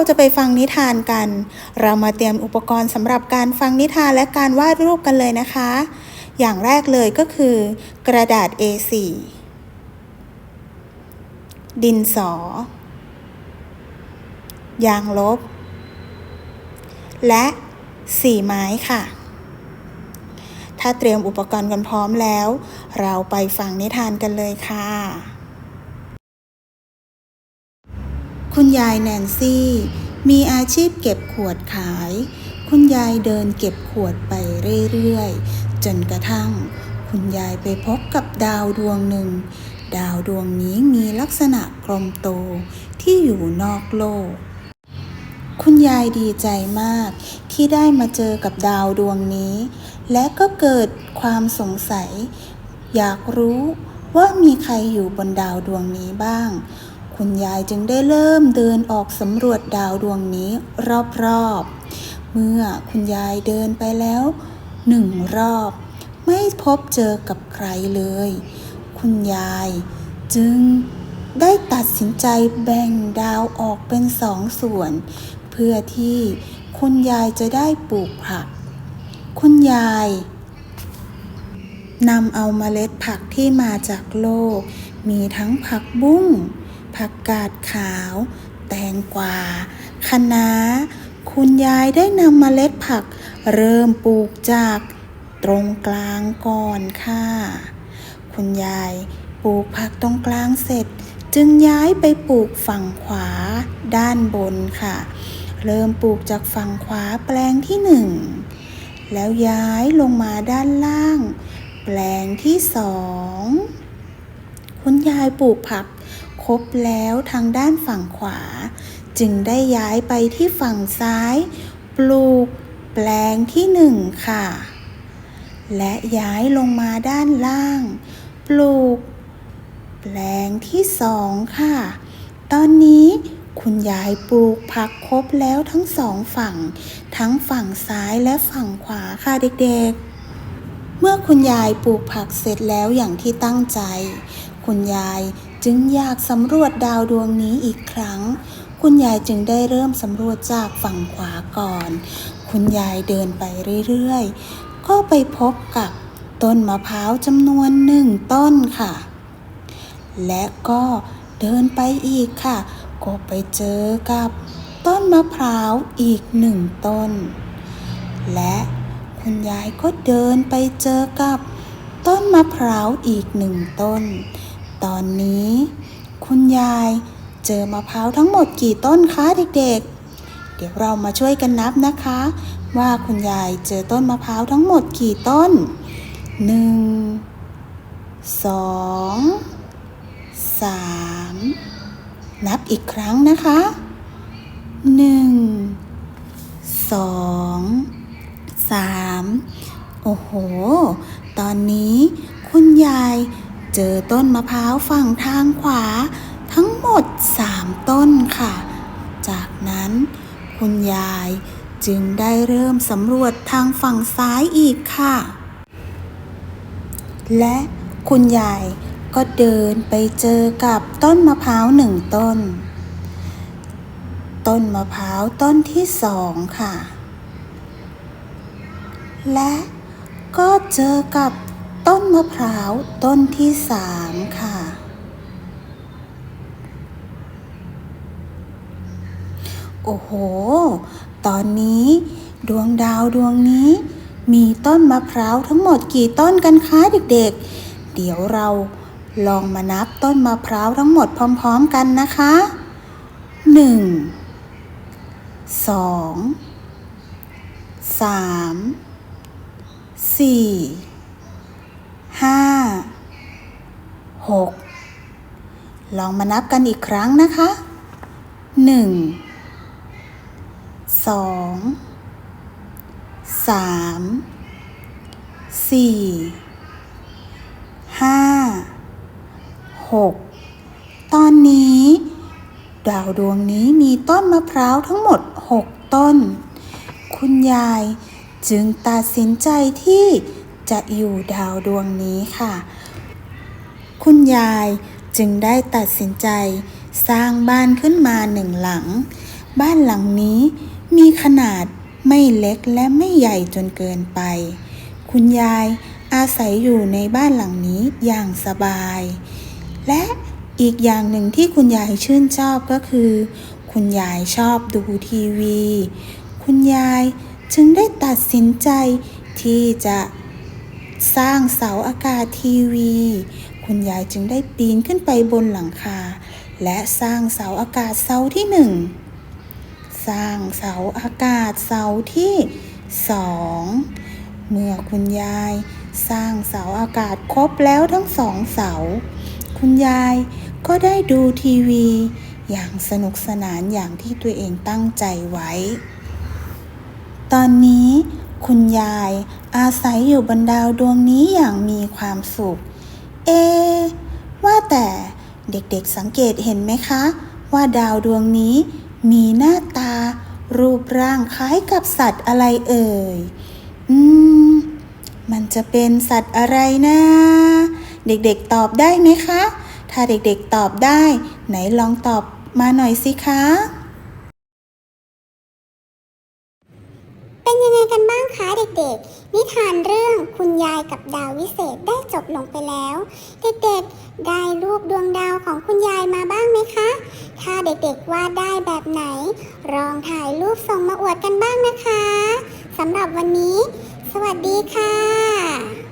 เราจะไปฟังนิทานกัน เรามาเตรียมอุปกรณ์สำหรับการฟังนิทานและการวาดรูปกันเลยนะคะ อย่างแรกเลยก็คือ กระดาษ A4 ดินสอ ยางลบ และสีไม้ค่ะ ถ้าเตรียมอุปกรณ์กันพร้อมแล้ว เราไปฟังนิทานกันเลยค่ะ คุณยายแนนซี่ มีอาชีพเก็บขวดขาย คุณยายเดินเก็บขวดไปเรื่อยๆ จนกระทั่ง คุณยายไปพบกับดาวดวงหนึ่ง ดาวดวงนี้มีลักษณะกลมโตที่อยู่นอกโลก คุณยายดีใจมากที่ได้มาเจอกับดาวดวงนี้ และก็เกิดความสงสัย อยากรู้ว่ามีใครอยู่บนดาวดวงนี้บ้าง คุณยายจึงได้เริ่มเดินออกสำรวจดาวดวงนี้รอบๆ เมื่อคุณยายเดินไปแล้วหนึ่งรอบ ไม่พบเจอกับใครเลย คุณยายจึงได้ตัดสินใจแบ่งดาวออกเป็นสองส่วน เพื่อที่คุณยายจะได้ปลูกผัก คุณยายนำเอาเมล็ดผักที่มาจากโลก มีทั้งผักบุ้ง ผักกาดขาว แตงกวาคะน้า คุณยายได้นำเมล็ดผัก เริ่มปลูกจากตรงกลางก่อนค่ะ คุณยายปลูกผักตรงกลางเสร็จ จึงย้ายไปปลูกฝั่งขวาด้านบนค่ะ เริ่มปลูกจากฝั่งขวาแปลงที่หนึ่งแล้วย้ายลงมาด้านล่าง แปลงที่สองคุณยายปลูกผัก ครบแล้วทางด้านฝั่งขวา จึงได้ย้ายไปที่ฝั่งซ้าย ปลูก แปลงที่หนึ่งค่ะ และย้ายลงมาด้านล่าง ปลูก แปลงที่สองค่ะ ตอนนี้คุณยายปลูกผักครบแล้วทั้งสองฝั่ง ทั้งฝั่งซ้ายและฝั่งขวาค่ะเด็กๆ เมื่อคุณยายปลูกผักเสร็จแล้วอย่างที่ตั้งใจ คุณยาย จึงอยากสำรวจดาวดวงนี้อีกครั้ง คุณยายจึงได้เริ่มสำรวจจากฝั่งขวาก่อน คุณยายเดินไปเรื่อยๆ ก็ไปพบกับต้นมะพร้าวจำนวนหนึ่งต้นค่ะ และก็เดินไปอีกค่ะ ก็ไปเจอกับต้นมะพร้าวอีกหนึ่งต้น และคุณยายก็เดินไปเจอกับต้นมะพร้าวอีกหนึ่งต้น ตอนนี้ คุณยายเจอมะพร้าวทั้งหมดกี่ต้นคะเด็กๆ เดี๋ยวเรามาช่วยกันนับนะคะ ว่าคุณยายเจอต้นมะพร้าวทั้งหมดกี่ต้นหนึ่งสองสามนับอีกครั้งนะคะหนึ่งสองสามโอ้โห ตอนนี้คุณยาย เจอต้นมะพร้าวฝั่งทางขวา ทั้งหมดสามต้นค่ะ จากนั้นคุณยายจึงได้เริ่มสำรวจทางฝั่งซ้ายอีกค่ะ และคุณยายก็เดินไปเจอกับต้นมะพร้าวหนึ่งต้น ต้นมะพร้าวต้นที่สองค่ะ และก็เจอกับ ต้นมะพร้าวต้นที่สามค่ะ โอ้โห ตอนนี้ ดวงดาวดวงนี้ มีต้นมะพร้าวทั้งหมดกี่ต้นกันคะเด็กๆ เดี๋ยวเราลองมานับต้นมะพร้าวทั้งหมดพร้อมๆกันนะคะหนึ่งสองสามสี่ห้าหก ลองมานับกันอีกครั้งนะคะหนึ่งสองสามสี่ห้าหกตอนนี้ ดาวดวงนี้มีต้นมะพร้าวทั้งหมดหกต้น คุณยายจึงตัดสินใจที่จะอยู่ดาวดวงนี้ค่ะ คุณยาย จึงได้ตัดสินใจ สร้างบ้านขึ้นมาหนึ่งหลัง บ้านหลังนี้มีขนาดไม่เล็กและไม่ใหญ่จนเกินไป คุณยายอาศัยอยู่ในบ้านหลังนี้อย่างสบาย และอีกอย่างหนึ่งที่คุณยายชื่นชอบก็คือ คุณยายชอบดูทีวี คุณยายจึงได้ตัดสินใจที่จะ สร้างเสาอากาศทีวี คุณยายจึงได้ปีนขึ้นไปบนหลังคา และสร้างเสาอากาศเสาที่หนึ่งสร้างเสาอากาศเสาที่สองเมื่อคุณยายสร้างเสาอากาศครบแล้วทั้งสองเสา คุณยายก็ได้ดูทีวี อย่างสนุกสนานอย่างที่ตัวเองตั้งใจไว้ ตอนนี้ คุณยายอาศัยอยู่บนดาวดวงนี้อย่างมีความสุข เอ ว่าแต่เด็กๆสังเกตเห็นไหมคะ ว่าดาวดวงนี้มีหน้าตา รูปร่างคล้ายกับสัตว์อะไรเอ่ย อืม มันจะเป็นสัตว์อะไรนะ เด็กๆตอบได้ไหมคะ ถ้าเด็กๆตอบได้ ไหนลองตอบมาหน่อยสิคะ เป็นยังไงกันบ้างคะ เด็กๆ นิทานเรื่องคุณยายกับดาววิเศษได้จบลงไปแล้ว เด็กๆ ได้รูปดวงดาวของคุณยายมาบ้างไหมคะ ถ้าเด็กๆวาดได้แบบไหน ลองถ่ายรูปส่งมาอวดกันบ้างนะคะสำหรับวันนี้ สวัสดีค่ะ